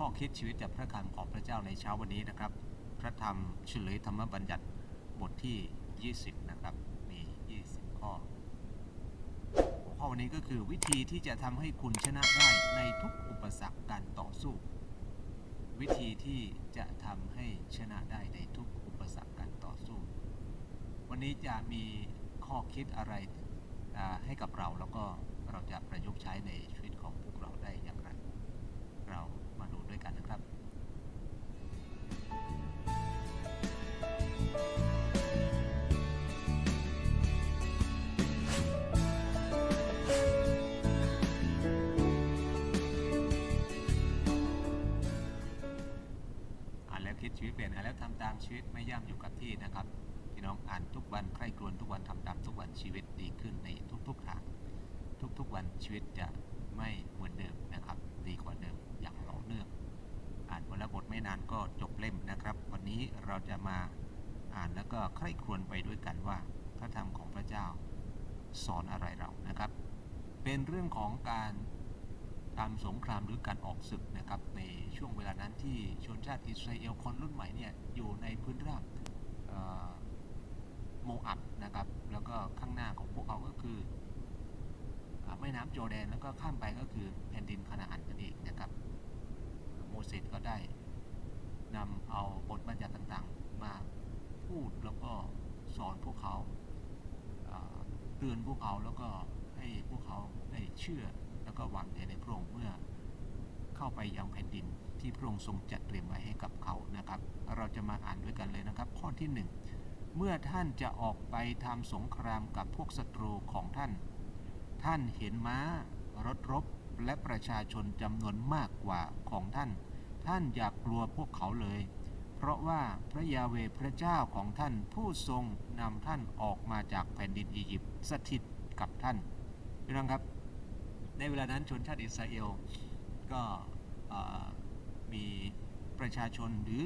ข้อคิดชีวิตจากพระคำของพระเจ้าในเช้าวันนี้นะครับ พระธรรมเฉลยธรรมบัญญัติบทที่ 20 นะครับ มี 20 ข้อ ข้อวันนี้ก็คือวิธีที่จะทำให้คุณชนะได้ในทุกอุปสรรคการต่อสู้ วิธีที่จะทำให้ชนะได้ในทุกอุปสรรคการต่อสู้ วันนี้จะมีข้อคิดอะไรให้กับเราแล้วก็เราจะประยุกต์ใช้ใน แล้วทำตามชีวิตไม่ย่ำอยู่กับที่นะครับพี่น้องอ่านทุกวันใคร่ครวญทุกวันทำตามทุกวันชีวิตดีขึ้นในทุกๆทางทุกๆวันชีวิตจะไม่เหมือนเดิมนะครับ ดีกว่าเดิมอย่างต่อเนื่องอ่านวันละบทไม่นานก็จบเล่มนะครับ วันนี้เราจะมาอ่านแล้วก็ใคร่ครวญไปด้วยกันว่าพระธรรมของพระเจ้าสอนอะไรเรานะครับ เป็นเรื่องของการ ทำสงครามหรือการออกศึกนะครับในช่วงเวลานั้นที่ชนชาติอิสราเอลคนรุ่นใหม่เนี่ยอยู่ในพื้นราบโมอับนะครับแล้วก็ข้างหน้าของพวกเขาก็คืออแม่น้ำโจอร์แดนแล้วก็ข้ามไปก็คือแผ่นดินคานาอันนั่นเองนะครับโมเสสก็ได้นำเอาบทบัญญัติต่างๆ มาพูดแล้วก็สอนพวกเขาเอ่อเตือนพวกเขาแล้วก็ให้พวกเขาได้เชื่อ ก็วางใจในพระองค์เมื่อเข้าไปยังแผ่นดินที่พระองค์ทรงจัดเตรียมไว้ให้กับเขานะครับ เราจะมาอ่านด้วยกันเลยนะครับ ข้อที่หนึ่งเมื่อท่านจะออกไปทำสงครามกับพวกศัตรูของท่าน ท่านเห็นม้ารถรบและประชาชนจำนวนมากกว่าของท่าน ท่านอย่ากกลัวพวกเขาเลย เพราะว่าพระยาเวพระเจ้าของท่านผู้ทรงนำท่านออกมาจากแผ่นดินอียิปต์สถิตกับท่านพี่น้องครับ ในเวลานั้นชนชาติอิสราเอลก็มีประชาชนหรือ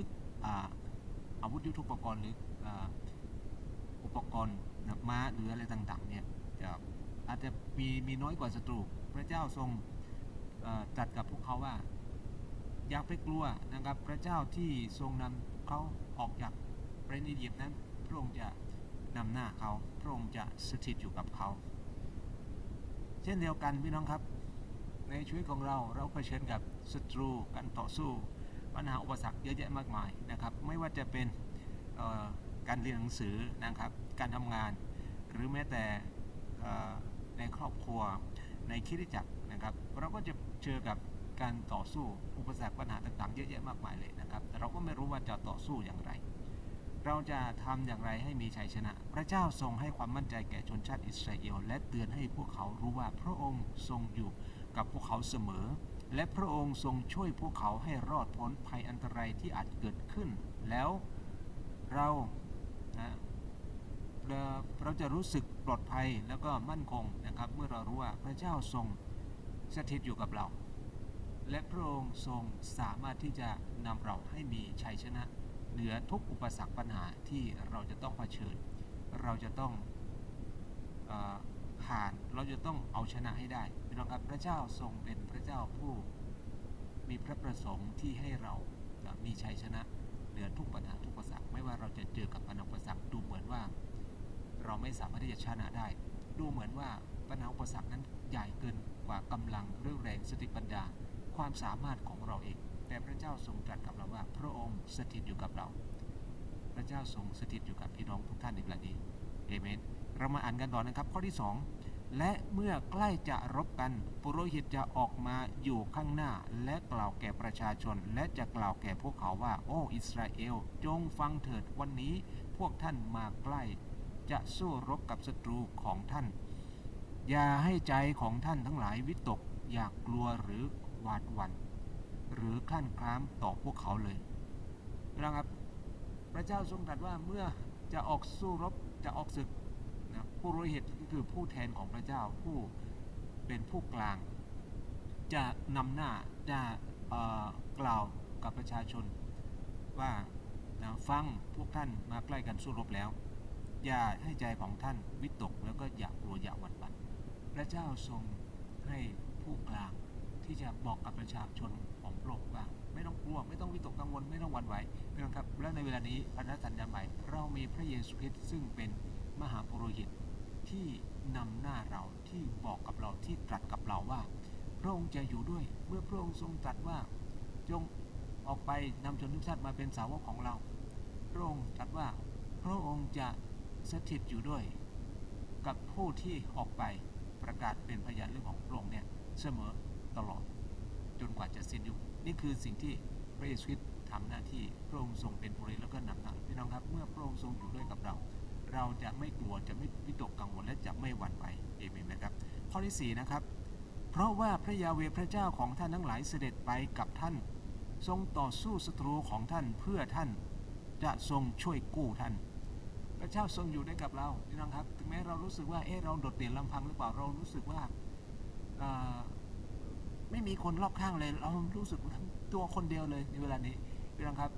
อาวุธยุทโธปกรณ์หรืออุปกรณ์ม้าหรืออะไรต่างๆเนี่ยจะอาจจะมีมีน้อยกว่าศัตรู พระเจ้าทรงเอ่อตรัดกับพวกเขาว่า อย่าไปกลัวนะครับ พระเจ้าที่ทรงนำเขาออกจากประเทศอียิปต์นั้น พระองค์จะนำหน้าเขา พระองค์จะสถิตอยู่กับเขา เช่นเดียวกันพี่น้องครับ ในชีวิตของเราเราเผชิญกับศัตรูการต่อสู้ปัญหาอุปสรรคเยอะแยะมากมายนะครับ ไม่ว่าจะเป็นการเรียนหนังสือนะครับ การทำงาน หรือแม้แต่ในครอบครัวในคริสตจักรนะครับ เราก็จะเจอกับการต่อสู้อุปสรรคปัญหาต่างๆ เยอะแยะมากมายเลยนะครับ แต่เราก็ไม่รู้ว่าจะต่อสู้อย่างไร เราจะทำอย่างไรให้มีชัยชนะ พระเจ้าทรงให้ความมั่นใจแก่ชนชาติอิสราเอล และเตือนให้พวกเขารู้ว่าพระองค์ทรงอยู่กับพวกเขาเสมอ และพระองค์ทรงช่วยพวกเขาให้รอดพ้นภัยอันตรายที่อาจเกิดขึ้น แล้วเรานะเราจะรู้สึกปลอดภัยแล้วก็มั่นคงนะครับ เมื่อเรารู้ว่าพระเจ้าทรงสถิตอยู่กับเรา และพระองค์ทรงสามารถที่จะนำเราให้มีชัยชนะ เหนือทุกอุปสรรคปัญหาที่เราจะต้องเผชิญ เราจะต้องอผ่านเราจะต้องเอาชนะให้ได้พี่น้องครับพระเจ้าทรงเป็นพระเจ้าผู้มีพระประสงค์ที่ให้เรามีชัยชนะเหนือทุกปัญหาทุกอุปสรรคไม่ว่าเราจะเจอกับปัญหาอุปสรรคดูเหมือนว่า เราไม่สามารถที่จะชนะได้ ดูเหมือนว่าปัญหาอุปสรรคนั้นใหญ่เกินกว่ากำลังเรื่องแรงสติปัญญาความสามารถของเราเอง แต่พระเจ้าทรงตรัสกับเราว่า พระองค์สถิตอยู่กับเรา พระเจ้าทรงสถิตอยู่กับพี่น้องทุกท่านในเวลานี้เอเมนเรามาอ่านกันต่อนะครับ ข้อที่ 2 และเมื่อใกล้จะรบกันปุโรหิตจะออกมาอยู่ข้างหน้า และกล่าวแก่ประชาชน และจะกล่าวแก่พวกเขาว่า โอ้อิสราเอล จงฟังเถิดวันนี้ พวกท่านมาใกล้ จะสู้รบกับศัตรูของท่าน อย่าให้ใจของท่านทั้งหลายวิตกอยากกลัวหรือหวาดหวัน่นหรือคลั่นคล้ามต่อพวกเขาเลยนะครับ ระเจ้าทรงตรัสว่าเมื่อจะออกสู้รบจะออกศึกนะผู้รู้เหตุก็คือผู้แทนของพระเจ้าผู้เป็นผู้กลาง จะนำหน้าจะกล่าวกับประชาชนว่านะฟังพวกท่านมาใกล้กันสู้รบแล้ว อย่าให้ใจของท่านวิตกแล้วก็อย่ากลัวอย่าหวั่นหวั่นพระเจ้าทรงให้ผู้กลางที่จะบอกกับประชาชนของโลกว่า ไม่ต้องกลัว ไม่ต้องวิตกกังวล ไม่ต้องหวั่นไหวพี่น้องครับ และในเวลานี้พันธสัญญาใหม่ เรามีพระเยซูคริสต์ซึ่งเป็นมหาปุโรหิตที่นำหน้าเราที่บอกกับเราที่ตรัสกับเราว่า พระองค์จะอยู่ด้วย เมื่อพระองค์ทรงตรัสว่าจงออกไปนำชนทุกชาติมาเป็นสาวกของเรา พระองค์ตรัสว่า พระองค์จะสถิตอยู่ด้วย กับผู้ที่ออกไปประกาศเป็นพยานเรื่องของพระองค์เนี่ยเสมอตลอด จนกว่าจะสิ้นยุค นี่คือสิ่งที่พระเยซูคริสต์ทำหน้าที่พระองค์ทรงเป็นผู้ริแล้วก็นำทางพี่น้องครับ เมื่อพระองค์ทรงอยู่ด้วยกับเรา เราจะไม่กลัวจะไม่วิตกกังวลและจะไม่หวั่นไหวเอเมนนะครับ ข้อที่สี่นะครับเพราะว่าพระยาเวพระเจ้าของท่านทั้งหลายเสด็จไปกับท่าน ทรงต่อสู้ศัตรูของท่านเพื่อท่านจะทรงช่วยกู้ท่าน พระเจ้าทรงอยู่ด้วยกับเราพี่น้องครับ ถึงแม้เรารู้สึกว่าเออเราโดดเดี่ยวลำพังหรือเปล่าเรารู้สึกว่า ไม่มีคนรอบข้างเลย เรารู้สึกตัวคนเดียวเลยในเวลานี้พี่น้องครับ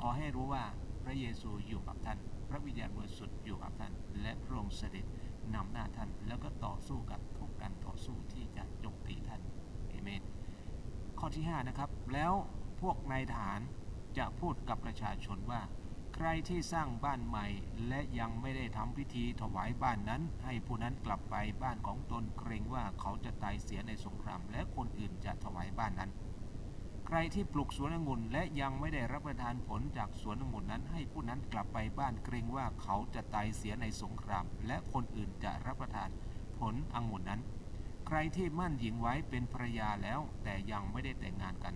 ขอให้รู้ว่าพระเยซูอยู่กับท่าน พระวิญญาณบริสุทธิ์อยู่กับท่าน และพระองค์เสด็จนำหน้าท่าน แล้วก็ต่อสู้กับทุกการต่อสู้ที่จะโจมตีท่านเอเมนข้อที่ 5 นะครับ แล้วพวกนายทหารจะพูดกับประชาชนว่า ใครที่สร้างบ้านใหม่ และยังไม่ได้ทำพิธีถวายบ้านนั้น ให้ผู้นั้นกลับไปบ้านของตนเกรงว่าเขาจะตายเสียในสงคราม และคนอื่นจะถวายบ้านนั้น ใครที่ปลูกสวนองุ่นและยังไม่ได้รับประทานผลจากสวนองุ่นนั้น ให้ผู้นั้นกลับไปบ้านเกรงว่าเขาจะตายเสียในสงคราม และคนอื่นจะรับประทานผลองุ่นนั้น ใครที่มั่นหญิงไว้เป็นภรรยาแล้ว แต่ยังไม่ได้แต่งงานกัน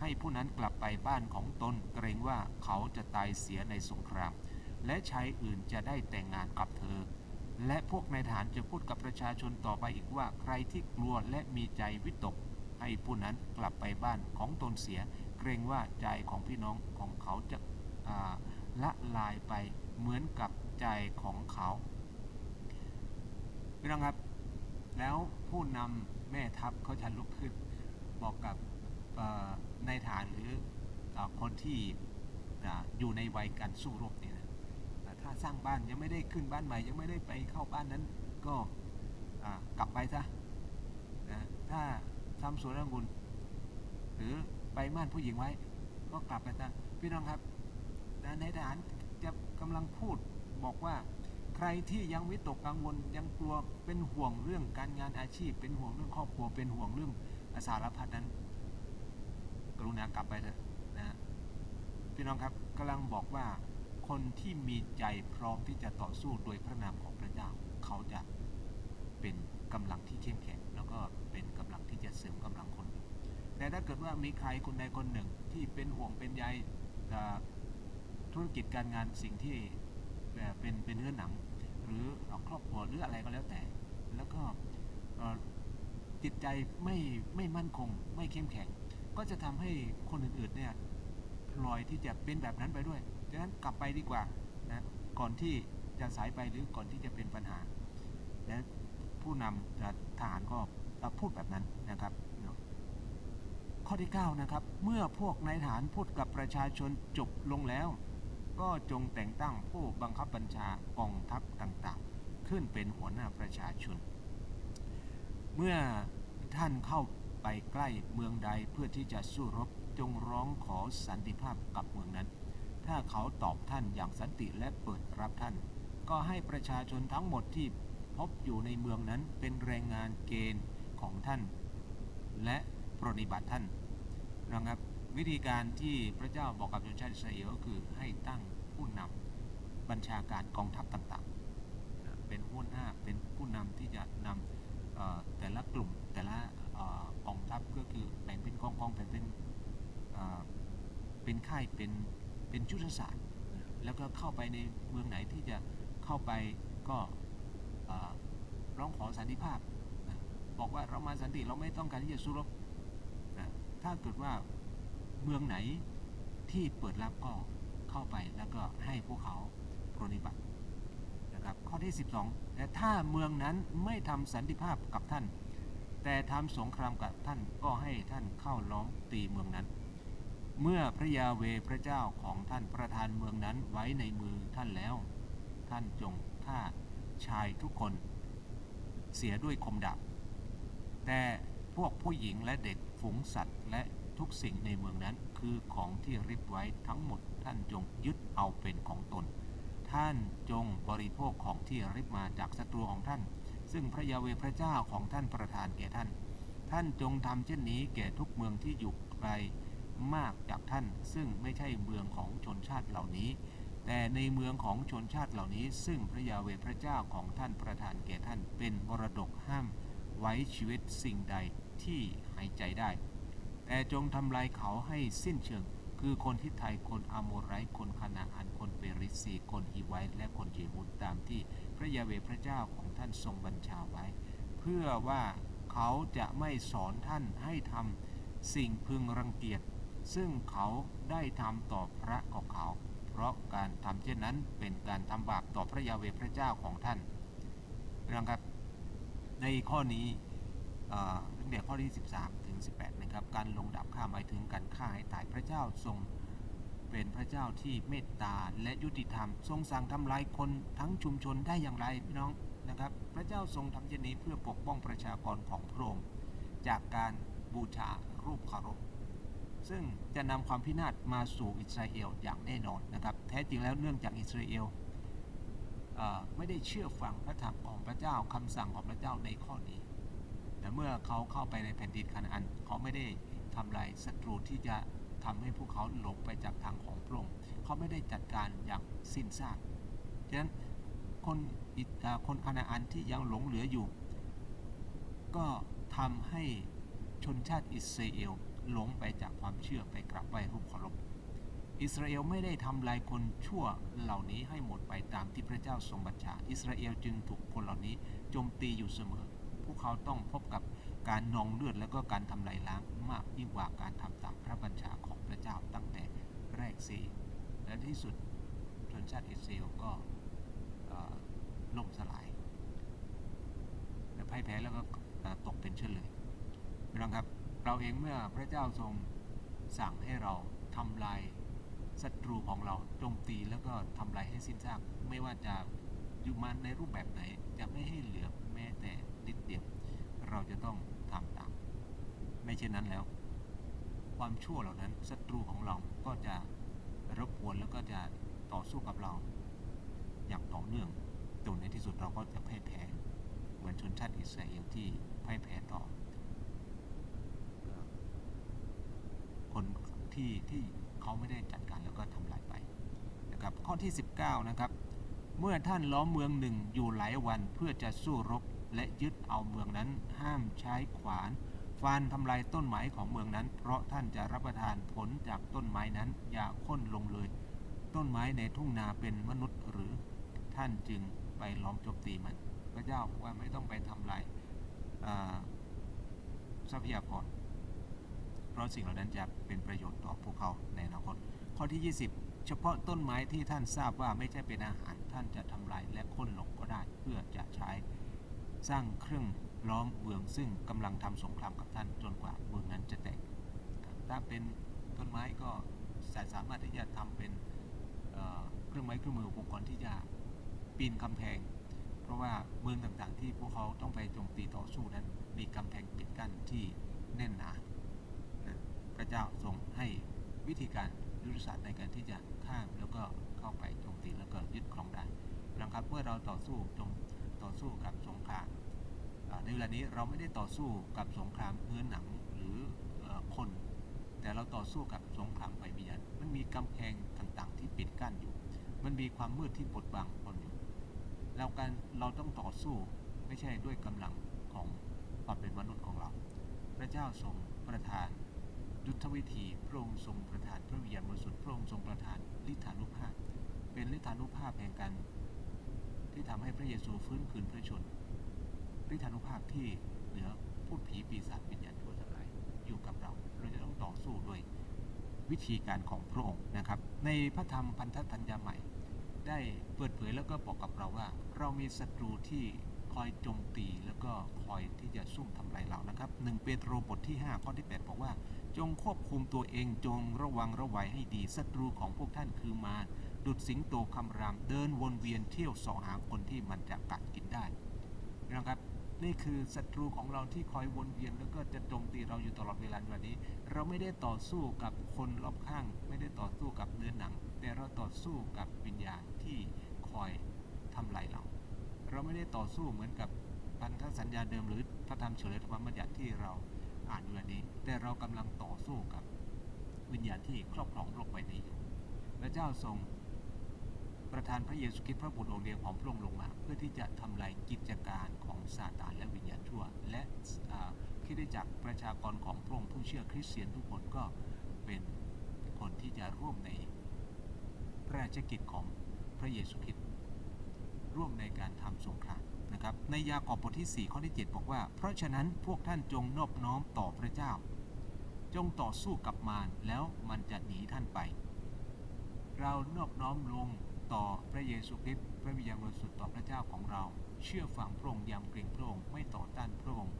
ให้ผู้นั้นกลับไปบ้านของตนเกรงว่าเขาจะตายเสียในสงคราม และชายอื่นจะได้แต่งงานกับเธอ และพวกนายทหารจะพูดกับประชาชนต่อไปอีกว่าใครที่กลัวและมีใจวิตก ให้ผู้นั้นกลับไปบ้านของตนเสีย เกรงว่าใจของพี่น้องของเขาจะาละลายไปเหมือนกับใจของเขาพี่น้องครับ แล้วผู้นำแม่ทัพเขาจะลุกขึ้นบอกกับ เอ่อนายทหารหรืออคนที่อยู่ในวัยการสู้รบเนี่ยนะถ้าสร้างบ้านยังไม่ได้ขึ้นบ้านใหม่ ยังไม่ได้ไปเข้าบ้านนั้น ก็กลับไปซะนะถ้าทำสวนองุ่นหรือไปม่านผู้หญิงไว้ ก็กลับไปซะพี่น้องครับนะนายทหารจะกำลังพูดบอกว่าใครที่ยังวิตกกังวลยังกลัวเป็นห่วงเรื่องการงานอาชีพ เป็นห่วงเรื่องครอบครัวเป็นห่วงเรื่องสารพัดนั้น รุณากลับไปเถอะนะพี่น้องครับกำลังบอกว่าคนที่มีใจพร้อมที่จะต่อสู้โดยพระนามของพระเจ้า เขาจะเป็นกำลังที่เข้มแข็งแล้วก็เป็นกำลังที่จะเสริมกำลังคนอื่นแต่ถ้าเกิดว่ามีใครคนใดคนหนึ่งที่เป็นห่วงเป็นใยธุรกิจการงานสิ่งที่แบบเป็นเป็นเนื้อหนัง หรือครอบครัวหรืออะไรก็แล้วแต่ แล้วก็จิตใจไม่ไม่มั่นคงไม่เข้มแข็ง ก็จะทำให้คนอื่นๆเนี่ยพลอยที่จะเป็นแบบนั้นไปด้วยดังนั้นกลับไปดีกว่านะก่อนที่จะสายไปหรือก่อนที่จะเป็นปัญหา และผู้นำทหารก็พูดแบบนั้นนะครับ ข้อที่ 9 นะครับ เมื่อพวกนายทหารพูดกับประชาชนจบลงแล้ว ก็จงแต่งตั้งผู้บังคับบัญชากองทัพต่างๆ ขึ้นเป็นหัวหน้าประชาชน เมื่อท่านเข้า ไปใกล้เมืองใดเพื่อที่จะสู้รบจงร้องขอสันติภาพกับเมืองนั้น ถ้าเขาตอบท่านอย่างสันติและเปิดรับท่าน ก็ให้ประชาชนทั้งหมดที่พบอยู่ในเมืองนั้นเป็นแรงงานเกณฑ์ของท่าน และปรนิบัติท่านนะครับวิธีการที่พระเจ้าบอกกับชนชาติอิสราเอลก็คือให้ตั้งผู้นำบัญชาการกองทัพต่างๆ เป็นหัวหน้าเป็นผู้นำที่จะนำแต่ละกลุ่มแต่ละ กองทัพก็คือแบ่งเป็นกองกองแบ่งเป็นเป็นค่ายเป็นเป็นยุทธศาสตร์ แล้วก็เข้าไปในเมืองไหนที่จะเข้าไปก็ร้องขอสันติภาพ บอกว่าเรามาสันติเราไม่ต้องการที่จะสู้รบถ้าเกิดว่าเมืองไหนที่เปิดรับก็เข้าไปแล้วก็ให้พวกเขาปรนิบัตินะครับข้อที่ 12 แต่ถ้าเมืองนั้นไม่ทำสันติภาพกับท่าน แต่ทำสงครามกับท่านก็ให้ท่านเข้าล้อมตีเมืองนั้น เมื่อพระยาเวพระเจ้าของท่านประทานเมืองนั้นไว้ในมือท่านแล้ว ท่านจงฆ่าชายทุกคน เสียด้วยคมดาบแต่พวกผู้หญิงและเด็กฝูงสัตว์และทุกสิ่งในเมืองนั้นคือของที่ริบไว้ทั้งหมดท่านจงยึดเอาเป็นของตน ท่านจงบริโภคของที่ริบมาจากศัตรูของท่าน ซึ่งพระยาเวพระเจ้าของท่านประทานแก่ท่าน ท่านจงทำเช่นนี้แก่ทุกเมืองที่อยู่ไกลมากจากท่าน ซึ่งไม่ใช่เมืองของชนชาติเหล่านี้ แต่ในเมืองของชนชาติเหล่านี้ ซึ่งพระยาเวพระเจ้าของท่านประทานแก่ท่าน เป็นมรดกห้ามไว้ชีวิตสิ่งใดที่หายใจได้ แต่จงทำลายเขาให้สิ้นเชิง คือคนทิไทยคนอาโมไรคนคานา อันคนเปริซีคนฮีไวต์และคนเยฮูดตามที่พระยาเวพระเจ้าของท่านทรงบัญชาไว้ เพื่อว่าเขาจะไม่สอนท่านให้ทำสิ่งพึงรังเกียจ ซึ่งเขาได้ทำต่อพระของเขา เพราะการทำเช่นนั้นเป็นการทำบาปต่อพระยาเวพระเจ้าของท่านนะครับ ในข้อนี้เอ่อตั้งแต่ข้อที่ 13 ถึง 18 นะครับ การลงดาบฆ่าหมายถึงการฆ่าให้ตายพระเจ้าทรง เป็นพระเจ้าที่เมตตาและยุติธรรม ทรงสั่งทำลายคนทั้งชุมชนได้อย่างไรพี่น้องนะครับ พระเจ้าทรงทำเช่นนี้เพื่อปกป้องประชากรของพระองค์จากการบูชารูปเคารพซึ่งจะนำความพินาศมาสู่อิสราเอลอย่างแน่นอนนะครับ แท้จริงแล้วเนื่องจากอิสราเอลอไม่ได้เชื่อฟังพระธรรมของพระเจ้าคำสั่งของพระเจ้าในข้อนี้ แต่เมื่อเขาเข้าไปในแผ่นดินคานาอัน เขาไม่ได้ทำลายศัตรูที่จะ ทำให้พวกเขาหลงไปจากทางของพระองค์เขาไม่ได้จัดการอย่างสิ้นซากฉะนั้นคนอิอ่าคนคานาอันที่ยังหลงเหลืออยู่ ก็ทำให้ชนชาติอิสราเอลหลงไปจากความเชื่อไปกราบไหว้รูปเคารพอิสราเอลไม่ได้ทำลายคนชั่วเหล่านี้ให้หมดไปตามที่พระเจ้าทรงบัญชา อิสราเอลจึงถูกคนเหล่านี้โจมตีอยู่เสมอ พวกเขาต้องพบกับการนองเลือดและก็การทำลายล้างมากยิ่งกว่าการทำตามพระบัญชาของ พระเจ้าตั้งแต่แรกสียและที่สุดชนชาติอิสราเอลก็ล่มสลายและพ่ายแพ้แล้วก็ตกเป็นเฉลยพี่น้องครับเราเองเมื่อพระเจ้าทรงสั่งให้เราทำลายศัตรูของเราโจมตีแล้วก็ทำลายให้สิ้นซากไม่ว่าจะอยู่มาในรูปแบบไหน จะไม่ให้เหลือแม้แต่นิดเดียวเราจะต้องทำตามไม่เช่นนั้นแล้ว ความชั่วเหล่านั้นศัตรูของเราก็จะรบกวนแล้วก็จะต่อสู้กับเรา อย่างต่อเนื่องจนในที่สุดเราก็จะพ่ายแพ้เหมือนชนชาติอิสราเอลที่พ่ายแพ้ต่อเอ่อ คนที่ที่เขาไม่ได้จัดการแล้วก็ทำลายไปนะครับข้อที่ 19 นะครับ เมื่อท่านล้อมเมืองหนึ่งอยู่หลายวันเพื่อจะสู้รบและยึดเอาเมืองนั้นห้ามใช้ขวาน ฟันทำลายต้นไม้ของเมืองนั้น เพราะท่านจะรับประทานผลจากต้นไม้นั้น อย่าค้นลงเลย ต้นไม้ในทุ่งนาเป็นมนุษย์หรือท่านจึงไปล้อมโจมตีมัน พระเจ้าบอกว่าไม่ต้องไปทำลายทรัพยากร เพราะสิ่งเหล่านั้นจะเป็นประโยชน์ต่อพวกเขาในอนาคต ข้อที่ 20 เฉพาะต้นไม้ที่ท่านทราบว่าไม่ใช่เป็นอาหาร ท่านจะทำลายและค้นลงก็ได้ เพื่อจะใช้สร้างเครื่อง ล้อมเมืองซึ่งกำลังทำสงครามกับท่านจนกว่าเมืองนั้นจะแตก ถ้าเป็นต้นไม้ก็สามารถที่จะทำเป็นเเครื่องไม้เครื่องมืออุปกรณ์ที่จะปีนกำแพง เพราะว่าเมืองต่างๆ ที่พวกเขาต้องไปโจมตีต่อสู้นั้น มีกำแพงปิดกั้นที่แน่นหนาพระเจ้าทรงให้วิธีการยุทธศาสตร์ในการที่จะข้ามแล้วก็เข้าไปโจมตีแล้วก็ยึดครองได้นะครับเมื่อเราต่อสู้จงต่อสู้กับสงคราม ในเวลานี้เราไม่ได้ต่อสู้กับสงครามเนื้อหนังหรือคน แต่เราต่อสู้กับสงครามไฟวิญญาณมันมีกำแพงต่างๆ ที่ปิดกั้นอยู่ มันมีความมืดที่บดบังคนอยู่แล้วการเราต้องต่อสู้ไม่ใช่ด้วยกำลังของความเป็นมนุษย์ของเรา พระเจ้าทรงประทานยุทธวิธีพระองค์ทรงประทานพระวิญญาณบริสุทธิ์พระองค์ทรงประทานฤทธานุภาพ เป็นฤทธานุภาพแห่งการที่ทำให้พระเยซูฟื้นคืนพระชน ฤทธานุภาพที่เหนือพูดผีปีศาจวิญญาณชั่วทั้งหลายอยู่กับเรา เราจะต้องต่อสู้ด้วยวิธีการของพระองค์นะครับ ในพระธรรมพันธสัญญาใหม่ ได้เปิดเผยแล้วก็บอกกับเราว่า เรามีศัตรูที่คอยโจมตีแล้วก็คอยที่จะซุ่มทำลายเรานะครับหนึ่งเปโตรบทที่ 5 ข้อที่ 8 บอกว่า จงควบคุมตัวเองจงระวังระวัยให้ดีศัตรูของพวกท่านคือมารดุดสิงโตคำรามเดินวนเวียนเที่ยวสอหาคนที่มันจะกัดกินได้นะครับ นี่คือศัตรูของเราที่คอยวนเวียนแล้วก็จะโจมตีเราอยู่ตลอดเวลาแบบนี้ เราไม่ได้ต่อสู้กับคนรอบข้าง ไม่ได้ต่อสู้กับเนื้อหนัง แต่เราต่อสู้กับวิญญาณที่คอยทำลายเรา เราไม่ได้ต่อสู้เหมือนกับพันธสัญญาเดิมหรือพระธรรมเฉลยธรรมบัญญัติที่เราอ่านอยู่อันนี้ แต่เรากำลังต่อสู้กับวิญญาณที่ครอบครองโลกใบนี้อยู่พระเจ้าทรง ประทานพระเยซูคริสต์พระบุตรองค์เดียวของพระองค์ลงมา เพื่อที่จะทำลายกิจการของซาตานและวิญญาณชั่ว และคิดได้จากประชากรของพระองค์ผู้เชื่อคริสเตียนทุกคนก็เป็นคนที่จะร่วมในพระราชกิจของพระเยซูคริสต์ร่วมในการทำสงครามนะครับ ในยากอบบทที่ 4 ข้อที่ 7 บอกว่า เพราะฉะนั้นพวกท่านจงนอบน้อมต่อพระเจ้า จงต่อสู้กับมารแล้วมันจะหนีท่านไป เรานอบน้อมลง ต่อพระเยซูคริสต์พระวิญญาณบริสุทธิ์ต่อพระเจ้าของเรา เชื่อฟังพระองค์ยำเกรงพระองค์ไม่ต่อต้านพระองค์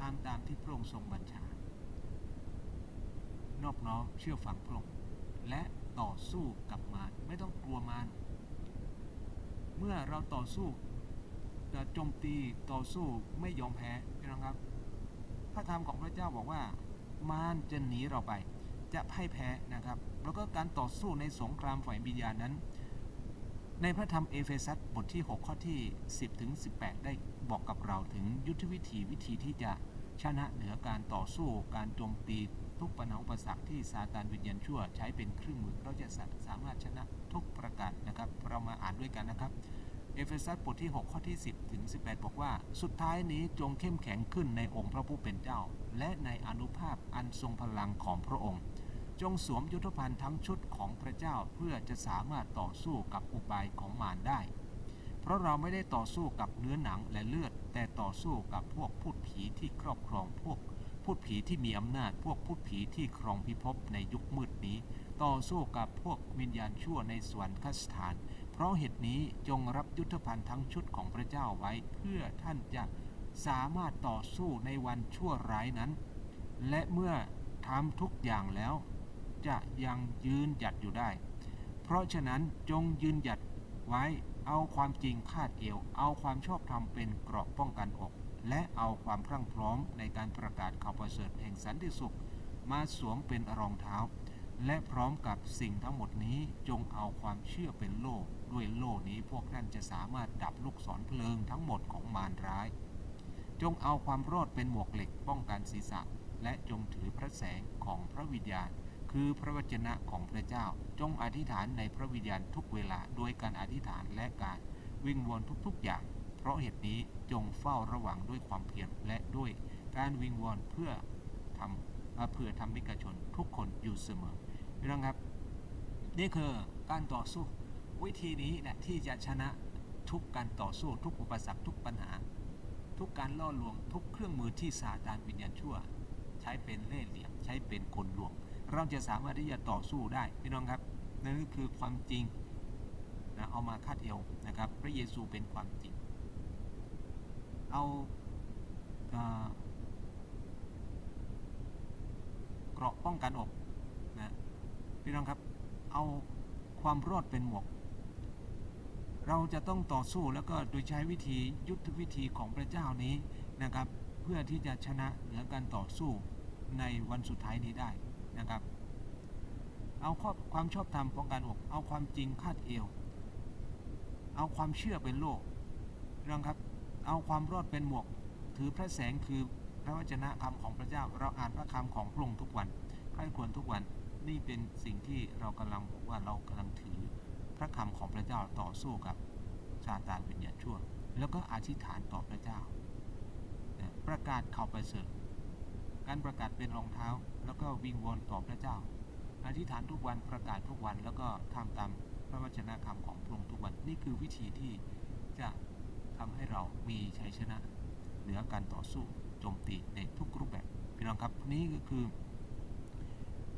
ตามตามที่พระองค์ทรงบัญชา นอบน้อมเชื่อฟังพระองค์และต่อสู้กับมารไม่ต้องกลัวมารเมื่อเราต่อสู้จะโจมตีต่อสู้ไม่ยอมแพ้น้องครับ พระธรรมของพระเจ้าบอกว่า มารจะหนีเราไป จะพ่ายแพ้นะครับ แล้วก็การต่อสู้ในสงครามฝ่ายวิญญาณนั้น ในพระธรรมเอเฟซัสบทที่ 6 ข้อที่ 10 ถึง 18 ได้บอกกับเราถึงยุทธวิธีวิธีที่จะชนะเหนือการต่อสู้การโจมตีทุกปัญหาอุปสรรคที่ซาตานวิญญาณชั่วใช้เป็นเครื่องมือเราจะสามารถชนะทุกประการนะครับ เรามาอ่านด้วยกันนะครับ เอเฟซัสบทที่ 6 ข้อที่ 10 ถึง 18 บอกว่า สุดท้ายนี้จงเข้มแข็งขึ้นในองค์พระผู้เป็นเจ้า และในอนุภาพอันทรงพลังของพระองค์ จงสวมยุทธภัณฑ์ทั้งชุดของพระเจ้าเพื่อจะสามารถต่อสู้กับอุบายของมารได้ เพราะเราไม่ได้ต่อสู้กับเนื้อหนังและเลือด แต่ต่อสู้กับพวกพูดผีที่ครอบครองพวกพูดผีที่มีอำนาจพวกพูดผีที่ครองพิภพในยุคมืดนี้ ต่อสู้กับพวกวิญญาณชั่วในสวรรคสถาน เพราะเหตุนี้จงรับยุทธภัณฑ์ทั้งชุดของพระเจ้าไว้เพื่อท่านจะสามารถต่อสู้ในวันชั่วร้ายนั้น และเมื่อทำทุกอย่างแล้ว จะยังยืนหยัดอยู่ได้ เพราะฉะนั้นจงยืนหยัดไว้เอาความจริงคาดเอวเอาความชอบธรรมเป็นเกราะป้องกันอก และเอาความพรั่งพร้อมในการประกาศข่าวประเสริฐแห่งสันติสุข มาสวมเป็นรองเท้า และพร้อมกับสิ่งทั้งหมดนี้จงเอาความเชื่อเป็นโล่ด้วยโล่นี้พวกท่านจะสามารถดับลูกศรเพลิงทั้งหมดของมารร้าย จงเอาความรอดเป็นหมวกเหล็กป้องกันศีรษะ และจงถือพระแสงของพระวิญญาณ คือพระวจนะของพระเจ้า จงอธิษฐานในพระวิญญาณทุกเวลาโดยการอธิษฐานและการวิงวอนทุกๆอย่าง เพราะเหตุนี้จงเฝ้าระวังด้วยความเพียรและด้วยการวิงวอนเพื่อทำเอ่อเพื่อทำมิกชนทุกคนอยู่เสมอพี่น้องครับนี่คือการต่อสู้วิธีนี้แหละที่จะชนะทุกการต่อสู้ทุกอุปสรรคทุกปัญหา ทุกการล่อลวงทุกเครื่องมือที่ซาตานวิญญาณชั่ว ใช้เป็นเล่ห์เหลี่ยมใช้เป็นกลลวง เราจะสามารถที่จะต่อสู้ได้พี่น้องครับนั่นก็คือความจริงนะเอามาคาดเอวนะครับ พระเยซูเป็นความจริง เอาเอ่อเกราะป้องกันอกนะพี่น้องครับ เอาความรอดเป็นหมวก เราจะต้องต่อสู้แล้วก็โดยใช้วิธียุทธวิธีของพระเจ้านี้นะครับ เพื่อที่จะชนะเหนือการต่อสู้ในวันสุดท้ายนี้ได้ นะครับ เอาข้อความชอบธรรมป้องกันอก เอาความจริงคาดเอว เอาความเชื่อเป็นโลกเรื่องครับเอาความรอดเป็นหมวก ถือพระแสงคือพระวจนะคำของพระเจ้า เราอ่านพระคำของพระองค์ทุกวันใครควรทุกวันนี่เป็นสิ่งที่เรากำลังบอกว่าเรากำลังถือพระคำของพระเจ้าต่อสู้กับซาตานวิญญาณชั่ว แล้วก็อธิษฐานต่อพระเจ้า ประกาศข่าวประเสริฐการประกาศเป็นรองเท้า แล้วก็วิงวอนต่อพระเจ้า อธิษฐานทุกวันประกาศทุกวันแล้วก็ทำตามพระวจนะคำของพระองค์ทุกวันนี่คือวิธีที่จะทำให้เรามีชัยชนะเหนือการต่อสู้โจมตีในทุกรูปแบบพี่น้องครับนี่ก็คือ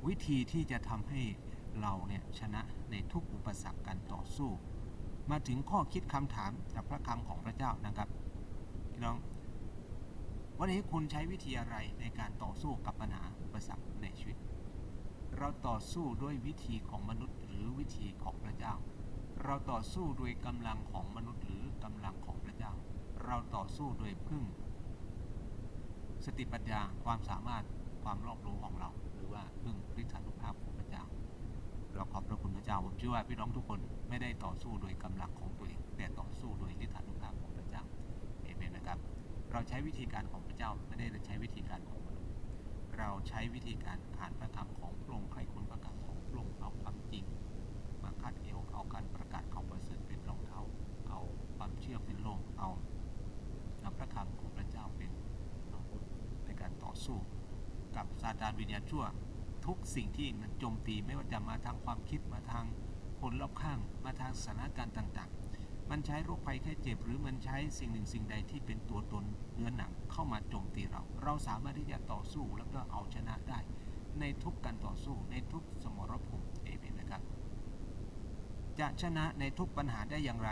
วิธีที่จะทำให้เราเนี่ยชนะในทุกอุปสรรคการต่อสู้ มาถึงข้อคิดคำถามจากพระคำของพระเจ้านะครับพี่น้อง วันนี้คุณใช้วิธีอะไรในการต่อสู้กับปัญหาอุปสรรคในชีวิต เราต่อสู้ด้วยวิธีของมนุษย์หรือวิธีของพระเจ้า เราต่อสู้ด้วยกำลังของมนุษย์หรือกำลังของพระเจ้า เราต่อสู้โดยพึ่ง สติปัญญาความสามารถความรอบรู้ของเรา หรือว่าพึ่งฤทธานุภาพของพระเจ้า เราขอบพระคุณพระเจ้าผมเชื่อว่าพี่น้องทุกคนไม่ได้ต่อสู้โดยกำลังของตัวเอง แต่ต่อสู้โดยฤทธานุ เราใช้วิธีการของพระเจ้าไม่ได้ใช้วิธีการของมนุษย์เราใช้วิธีการอ่านพระคำของพระองค์ใครคุณพระคำของพระองค์เอาความจริง มาคาดเอวเอาการประกาศของประเสริฐเป็นรองเท้าเอาความเชื่อเป็นโล่งเอานำพระคำของพระเจ้าเป็นอาวุธในการต่อสู้ กับซาตานวิญญาณชั่ว ทุกสิ่งที่มันโจมตีไม่ว่าจะมาทางความคิดมาทางคนรอบข้างมาทางสถานการณ์ต่างๆ มันใช้โรคภัยแค่เจ็บ หรือมันใช้สิ่งหนึ่งสิ่งใดที่เป็นตัวตนเนื้อหนังเข้ามาโจมตีเรา เราสามารถที่จะต่อสู้แล้วก็เอาชนะได้ ในทุกการต่อสู้ในทุกสมรภูมิเอเมนนะครับ จะชนะในทุกปัญหาได้อย่างไร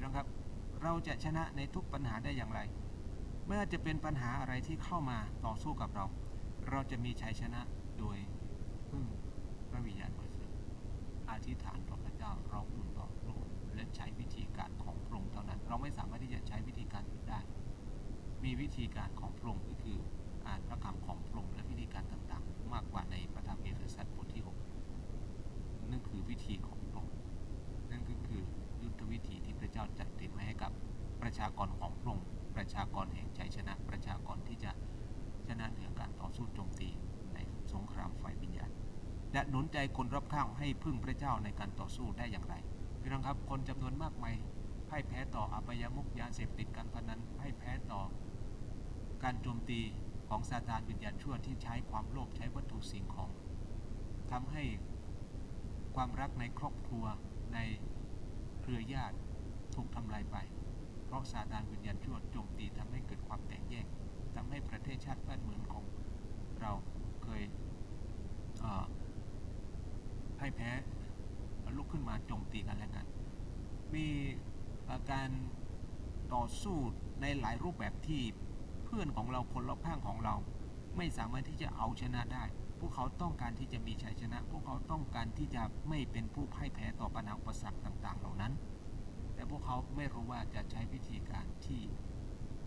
น้องครับ เราจะชนะในทุกปัญหาได้อย่างไรไม่ว่าจะเป็นปัญหาอะไรที่เข้ามาต่อสู้กับเรา เราจะมีชัยชนะโดยพึ่งพระวิญญาณบริสุทธิ์อธิษฐาน มีวิธีการของพระองค์ก็คืออ่านพระคำของพระองค์และวิธีการต่างๆ มากกว่าในพระธรรมเอเฟซัสบทที่ 6 นั่นคือวิธีของพระองค์นั่นก็คือยุทธวิธีที่พระเจ้าจัดเตรียมไว้ให้กับประชากรของพระองค์ประชากรแห่งชัยชนะประชากรที่จะชนะเหนือการต่อสู้โจมตีในสงครามไฟวิญญาณและหนุนใจคนรอบข้างให้พึ่งพระเจ้าในการต่อสู้ได้อย่างไรพี่น้องครับคนจำนวนมากมาย พ่ายแพ้ต่ออบายมุขยาเสพติดการพนันพ่ายแพ้ต่อ การโจมตีของซาตานวิญญาณชั่วที่ใช้ความโลภใช้วัตถุสิ่งของทำให้ความรักในครอบครัวในเครือญาติถูกทำลายไป เพราะซาตานวิญญาณชั่วโจมตีทำให้เกิดความแตกแยกทำให้ประเทศชาติบ้านเมืองของเราเคยเอ่อพ่ายแพ้ลุกขึ้นมาโจมตีกันและกันนี่ การต่อสู้ในหลายรูปแบบที่เพื่อนของเราคนรอบข้างของเรา ไม่สามารถที่จะเอาชนะได้ พวกเขาต้องการที่จะมีชัยชนะ พวกเขาต้องการที่จะไม่เป็นผู้พ่ายแพ้ต่อปัญหาอุปสรรคต่าง ๆ เหล่านั้น แต่พวกเขาไม่รู้ว่าจะใช้วิธีการที่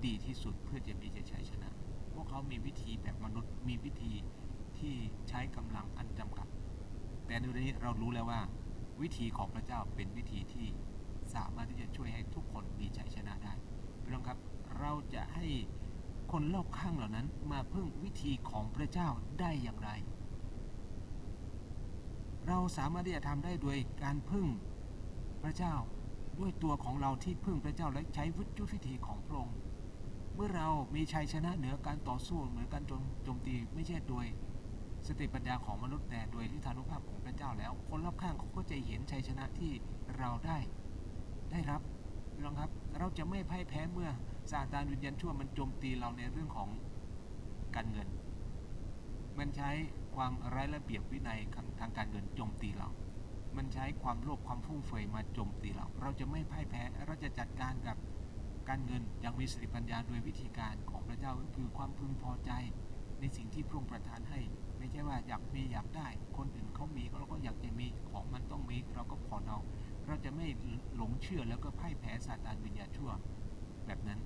ดีที่สุดเพื่อจะมีชัยชนะ พวกเขามีวิธีแบบมนุษย์ มีวิธีที่ใช้กำลังอันจำกัด แต่ในวันนี้เรารู้แล้วว่า วิธีของพระเจ้าเป็นวิธีที่ สามารถที่จะช่วยให้ทุกคนมีชัยชนะได้พี่น้องครับ เราจะให้คนรอบข้างเหล่านั้นมาพึ่งวิธีของพระเจ้าได้อย่างไร เราสามารถที่จะทำได้โดยการพึ่งพระเจ้าด้วยตัวของเราที่พึ่งพระเจ้าและใช้วุฒิวิธีของพระองค์เมื่อเรามีชัยชนะเหนือการต่อสู้เหนือการโจมโจมตีไม่ใช่โดยสติปัญญาของมนุษย์แต่โดยทิฏฐานุภาพของพระเจ้าแล้ว คนรอบข้างเขาก็จะเห็นชัยชนะที่เราได้ ได้รับพี่น้องครับ เราจะไม่พ่ายแพ้เมื่อซาตานวิญญาณชั่วมันโจมตีเราในเรื่องของการเงิน มันใช้ความไร้ระเบียบวินัยทางการเงินโจมตีเรา มันใช้ความโลภความฟุ่มเฟือยมาโจมตีเรา เราจะไม่พ่ายแพ้ เราจะจัดการกับการเงินอย่างมีสติปัญญาโดยวิธีการของพระเจ้าคือความพึงพอใจในสิ่งที่พระองค์ประทานให้ ไม่ใช่ว่าอยากมีอยากได้ คนอื่นเขามีเราก็อยากจะมีของมันต้องมี เราก็ผ่อเอาเราจะไม่ หลงเชื่อแล้วก็พ่ายแพ้ซาตานวิญญาณชั่ว แบบนั้น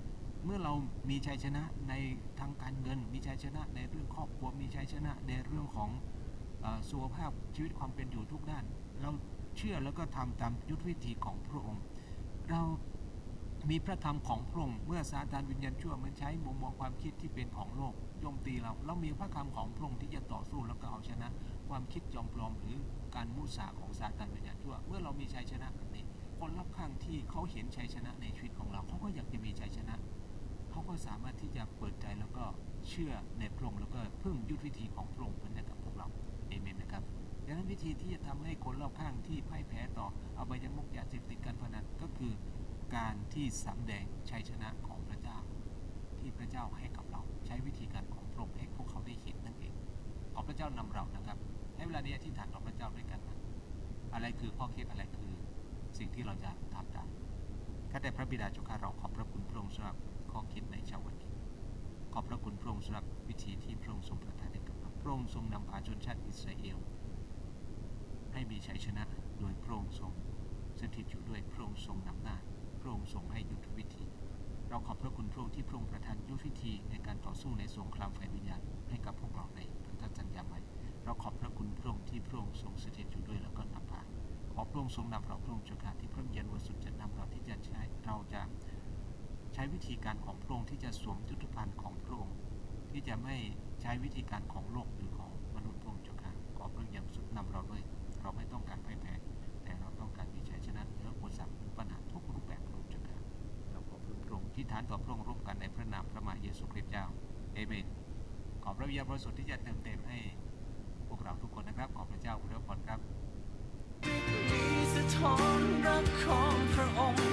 เมื่อเรามีชัยชนะในทางการเงิน มีชัยชนะในเรื่องครอบครัวมีชัยชนะในเรื่องของอสุขภาพชีวิตความเป็นอยู่ทุกด้าน เราเชื่อแล้วก็ทำตามยุทธวิธีของพระองค์ เรามีพระธรรมของพระองค์เมื่อซาตานวิญญาณชั่วมันใช้มุมมองความคิดที่เป็นของโลกโจมตีเรา เรามีพระคำของพระองค์ที่จะต่อสู้แล้วก็เอาชนะ ความคิดจอมปลอมหรือการมุสาของซาตานวิญญาณชั่ว เมื่อเรามีชัยชนะแบบนี้ คนรอบข้างที่เขาเห็นชัยชนะในชีวิตของเราเขาก็อยากจะมีชัยชนะเขาก็สามารถที่จะเปิดใจแล้วก็เชื่อในพระองค์แล้วก็พึ่งยุทธวิธีของพระองค์เหมือนกันกับพวกเราเอเมนนะครับดังนั้นวิธีที่จะทำให้คนรอบข้างที่พ่ายแพ้ต่ออบายมุขยาเสพติดการพนันก็คือการที่สำแดงชัยชนะของพระเจ้า ที่พระเจ้าให้กับเราใช้วิธีการของพระองค์ให้พวกเขาได้เห็นนั่นเองขอพระเจ้านำเรานะครับให้เวลานี้อธิษฐานต่อพระเจ้าด้วยกันนะอะไรคือข้อคิดอะไรคือ สิ่งที่เราจะทำได้ข้าแต่พระบิดาเจ้าข้าเราขอบพระคุณพระองค์สำหรับข้อคิดในเช้าวันนี้ ขอบพระคุณพระองค์สำหรับวิธีที่พระองค์ทรงประทานให้กับเราพระองค์ทรงนำพาชนชาติอิสราเอล ให้มีชัยชนะโดยพระองค์ทรงสถิตอยู่ด้วยพระองค์ทรงนำหน้าพระองค์ทรงให้ยุทธวิธี เราขอบพระคุณพระองค์ที่พระองค์ประทานยุทธวิธีในการต่อสู้ในสงครามฝ่ายวิญญาณให้กับพวกเราในพันธสัญญาใหม่ เราขอบพระคุณพระองค์ที่พระองค์ทรงสถิตอยู่ด้วยแล้วก็นำ ขอพระองค์ทรงนำเราพระองค์เจ้าค่ะที่พระวิญญาณบริสุทธิ์จะนำเราที่จะใช้เราจะใช้วิธีการของพระองค์ที่จะสวมยุทธภัณฑ์ของพระองค์ที่จะไม่ใช้วิธีการของโลกหรือของมนุษย์พระองค์เจ้าค่ะขอพระวิญญาณบริสุทธิ์นำเราด้วย เราไม่ต้องการพ่ายแพ้แต่เราต้องการมีชัยชนะเหนืออุปสรรคปัญหาทุกรูปแบบพระองค์เจ้าค่ะเราขอบคุณพระองค์ที่ฐานต่อพระองค์ร่วมกันในพระนามพระมหาเยซูคริสต์เจ้าเอเมนขอพระวิญญาณบริสุทธิ์ที่จะเติมเต็มให้ พวกเราทุกคนนะครับ ขอพระเจ้าคุณพรครับมี ท้อนรักของพระองค์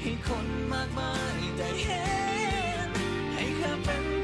ให้คนมากมายได้เห็น ให้เธอเป็น